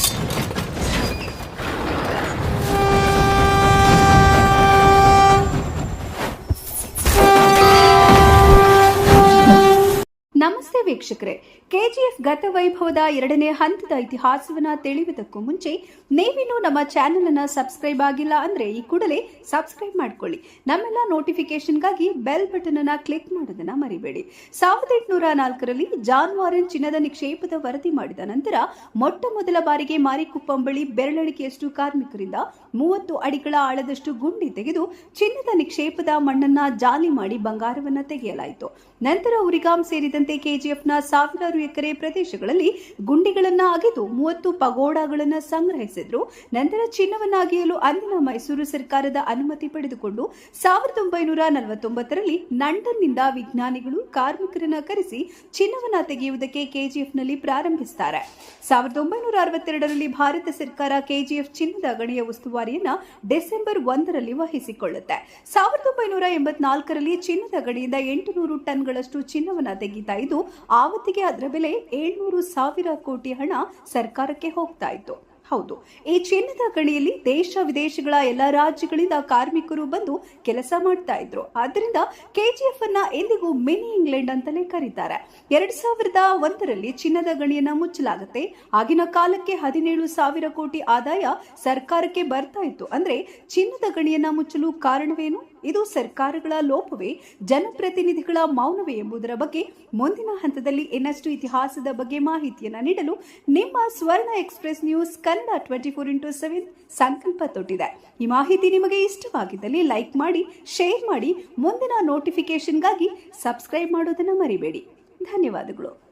Thank you. ನಮಸ್ತೆ ವೀಕ್ಷಕರೇ. KGF ಗತ ವೈಭವದ ಎರಡನೇ ಹಂತದ ಇತಿಹಾಸವನ್ನ ತಿಳಿಯುವುದಕ್ಕೂ ಮುಂಚೆ ನೀವಿನ್ನು ನಮ್ಮ ಚಾನೆಲ್ ಅನ್ನ ಸಬ್ಸ್ಕ್ರೈಬ್ ಆಗಿಲ್ಲ ಅಂದ್ರೆ ಈ ಕೂಡಲೇ ಸಬ್ಸ್ಕ್ರೈಬ್ ಮಾಡ್ಕೊಳ್ಳಿ. ನಮ್ಮೆಲ್ಲ ನೋಟಿಫಿಕೇಶನ್ಗಾಗಿ ಬೆಲ್ ಬಟನ್ ಅನ್ನ ಕ್ಲಿಕ್ ಮಾಡೋದನ್ನ ಮರಿಬೇಡಿ. ಸಾವಿರದ ಎಂಟುನೂರ ನಾಲ್ಕರಲ್ಲಿ ಜಾನ್ ವಾರನ್ ಚಿನ್ನದ ನಿಕ್ಷೇಪದ ವರದಿ ಮಾಡಿದ ನಂತರ ಮೊಟ್ಟ ಮೊದಲ ಬಾರಿಗೆ ಮಾರಿಕುಪ್ಪಂ ಬಳಿ ಬೆರಳಣಿಕೆಯಷ್ಟು ಕಾರ್ಮಿಕರಿಂದ ಮೂವತ್ತು ಅಡಿಗಳ ಆಳದಷ್ಟು ಗುಂಡಿ ತೆಗೆದು ಚಿನ್ನದ ನಿಕ್ಷೇಪದ ಮಣ್ಣನ್ನ ಜಾಲಿ ಮಾಡಿ ಬಂಗಾರವನ್ನ ತೆಗೆಯಲಾಯಿತು. ನಂತರ ಉರಿಗಾಂ ಸೇರಿದಂತೆ ಕೆಜಿಎಫ್ನ ಸಾವಿರಾರು ಎಕರೆ ಪ್ರದೇಶಗಳಲ್ಲಿ ಗುಂಡಿಗಳನ್ನು ಅಗೆದು ಮೂವತ್ತು ಪಗೋಡಾಗಳನ್ನ ಸಂಗ್ರಹಿಸಿದ್ರು. ನಂತರ ಚಿನ್ನವನ್ನ ಅಗೆಯಲು ಅಂದಿನ ಮೈಸೂರು ಸರ್ಕಾರದ ಅನುಮತಿ ಪಡೆದುಕೊಂಡು ಸಾವಿರದ ಒಂಬೈನೂರ ನಲವತ್ತೊಂಬತ್ತರಲ್ಲಿ ಲಂಡನ್ನಿಂದ ವಿಜ್ಞಾನಿಗಳು ಕಾರ್ಮಿಕರನ್ನ ಕರೆಸಿ ಚಿನ್ನವನ್ನ ತೆಗೆಯುವುದಕ್ಕೆ ಕೆಜಿಎಫ್ನಲ್ಲಿ ಪ್ರಾರಂಭಿಸುತ್ತಾರೆ ಸಾವಿರದ ಒಂಬೈನೂರ ಅರವತ್ತೆರಡರಲ್ಲಿ ಭಾರತ ಸರ್ಕಾರ ಕೆಜಿಎಫ್ ಚಿನ್ನದ ಗಣಿಯ ಉಸ್ತುವಾರಿಯನ್ನ ಡಿಸೆಂಬರ್ ಒಂದರಲ್ಲಿ ವಹಿಸಿಕೊಳ್ಳುತ್ತೆ. ಸಾವಿರದ ಒಂಬೈನೂರ ಎಂಬತ್ನಾಲ್ಕರಲ್ಲಿ ಚಿನ್ನದ ಗಣಿಯಿಂದ ಎಂಟುನೂರು ಟನ್ಗಳಷ್ಟು ಚಿನ್ನವನ್ನ ತೆಗೀತಾ ಇದ್ದು ಆವತ್ತಿಗೆ ಅದರ ಬೆಲೆ ಏಳ್ನೂರು ಸಾವಿರ ಕೋಟಿ ಹಣ ಸರ್ಕಾರಕ್ಕೆ ಹೋಗ್ತಾ ಇತ್ತು. ಹೌದು, ಈ ಚಿನ್ನದ ಗಣಿಯಲ್ಲಿ ದೇಶ ವಿದೇಶಗಳ ಎಲ್ಲ ರಾಜ್ಯಗಳಿಂದ ಕಾರ್ಮಿಕರು ಬಂದು ಕೆಲಸ ಮಾಡ್ತಾ ಇದ್ರು. ಆದ್ರಿಂದ ಕೆಜಿಎಫ್ ಅನ್ನ ಎಂದಿಗೂ ಮಿನಿ ಇಂಗ್ಲೆಂಡ್ ಅಂತಲೇ ಕರೀತಾರೆ. ಎರಡ್ ಸಾವಿರದ ಒಂದರಲ್ಲಿ ಚಿನ್ನದ ಗಣಿಯನ್ನ ಮುಚ್ಚಲಾಗುತ್ತೆ. ಆಗಿನ ಕಾಲಕ್ಕೆ ಹದಿನೇಳು ಸಾವಿರ ಕೋಟಿ ಆದಾಯ ಸರ್ಕಾರಕ್ಕೆ ಬರ್ತಾ ಇತ್ತು. ಅಂದ್ರೆ ಚಿನ್ನದ ಗಣಿಯನ್ನ ಮುಚ್ಚಲು ಕಾರಣವೇನು? ಇದು ಸರ್ಕಾರಗಳ ಲೋಪವೇ, ಜನಪ್ರತಿನಿಧಿಗಳ ಮೌನವೇ ಎಂಬುದರ ಬಗ್ಗೆ ಮುಂದಿನ ಹಂತದಲ್ಲಿ ಇನ್ನಷ್ಟು ಇತಿಹಾಸದ ಬಗ್ಗೆ ಮಾಹಿತಿಯನ್ನು ನೀಡಲು ನಿಮ್ಮ Swarna express news Kannada twenty four into seven ಸಂಕಲ್ಪ ತೊಟ್ಟಿದೆ. ಈ ಮಾಹಿತಿ ನಿಮಗೆ ಇಷ್ಟವಾಗಿದ್ದಲ್ಲಿ ಲೈಕ್ ಮಾಡಿ, ಶೇರ್ ಮಾಡಿ, ಮುಂದಿನ ನೋಟಿಫಿಕೇಶನ್ಗಾಗಿ ಸಬ್ಸ್ಕ್ರೈಬ್ ಮಾಡೋದನ್ನು ಮರಿಬೇಡಿ. ಧನ್ಯವಾದಗಳು.